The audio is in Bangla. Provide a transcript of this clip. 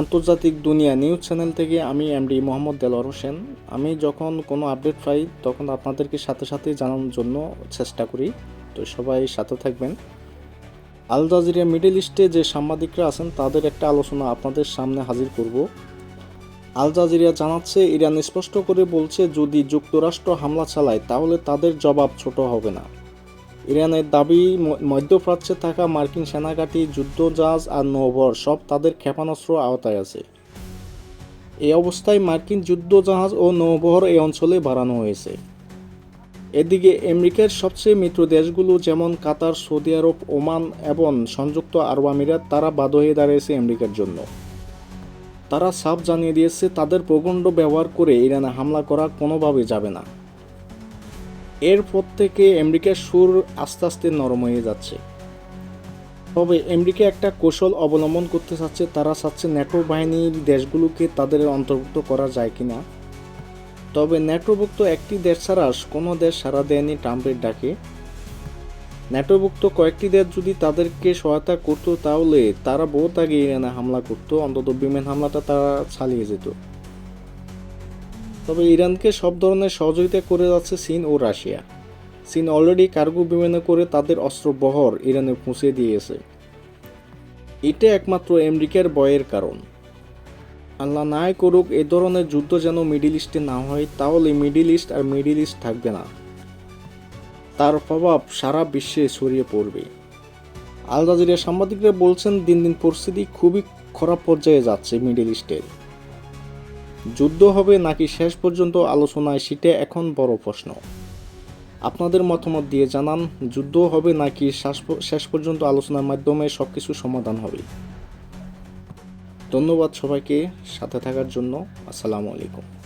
আন্তর্জাতিক দুনিয়া নিউজ চ্যানেল থেকে আমি এমডি মোহাম্মদ দেলোয়ার হোসেন। আমি যখন কোনো আপডেট পাই, তখন আপনাদেরকে সাথে সাথে জানানোর জন্য চেষ্টা করি। তো সবাই সাথে থাকবেন। আল জাজিরিয়া মিডল ইস্টে যে সাংবাদিকরা আছেন, তাদের একটা আলোচনা আপনাদের সামনে হাজির করব। আল জাজিরিয়া জানাচ্ছে, ইরান স্পষ্ট করে বলছে, যদি যুক্তরাষ্ট্র হামলা চালায়, তাহলে তাদের জবাব ছোট হবে না। ইরানের দাবি মধ্যপ্রাচ্যে থাকা মার্কিন সেনাঘাঁটি, যুদ্ধজাহাজ আর নৌবহর সব তাদের ক্ষেপণাস্ত্র আওতায় আছে। এই অবস্থায় মার্কিন যুদ্ধজাহাজ ও নৌবহর এই অঞ্চলে বাড়ানো হয়েছে। এদিকে আমেরিকার সবচেয়ে মিত্র দেশগুলো যেমন কাতার, সৌদি আরব, ওমান এবং সংযুক্ত আরব আমিরাত, তারা বাদ হয়ে দাঁড়িয়েছে আমেরিকার জন্য। তারা সাফ জানিয়ে দিয়েছে, তাদের প্রগণ্ড ব্যবহার করে ইরানে হামলা করা কোনোভাবে যাবে না। এরপর থেকে আমেরিকার সুর আস্তে আস্তে নরম হয়ে যাচ্ছে। তবে আমেরিকা একটা কৌশল অবলম্বন করতে চাচ্ছে, তারা চাচ্ছে ন্যাটো বাহিনীর দেশগুলোকে তাদের অন্তর্ভুক্ত করা যায় কিনা। তবে ন্যাটোভুক্ত একটি দেশ ছাড়া কোনো দেশ সারা দেয়নি ট্রাম্পের ডাকে। ন্যাটোভুক্ত কয়েকটি দেশ যদি তাদেরকে সহায়তা করতো তাহলে তারা বহুত আগে ইরানে হামলা করতো, অন্তত বিমান হামলাটা তারা চালিয়ে যেত। তবে ইরানকে সব ধরনের সহযোগিতা করে যাচ্ছে চীন ও রাশিয়া। চীন অলরেডি কার্গো বিমানে করে তাদের অস্ত্র বহর ইরানে পৌঁছে দিয়েছে। এটা একমাত্র আমেরিকার বয়ের কারণ। আল্লাহ নাই করুক এ ধরনের যুদ্ধ যেন মিডিল ইস্টে না হয়, তাহলে মিডিল ইস্ট আর মিডিল ইস্ট থাকবে না। তার প্রভাব সারা বিশ্বে ছড়িয়ে পড়বে। আল সাংবাদিকরা বলছেন, দিন দিন পরিস্থিতি খুবই খারাপ পর্যায়ে যাচ্ছে মিডিল ইস্টের। যুদ্ধ হবে নাকি শেষ পর্যন্ত আলোচনায় সেটা এখন বড় প্রশ্ন। আপনাদের মতামত দিয়ে জানান, যুদ্ধ হবে নাকি শেষ পর্যন্ত আলোচনার মাধ্যমে সব কিছু সমাধান হবে। ধন্যবাদ সবাইকে, সাথে থাকার জন্য, আসসালামু আলাইকুম।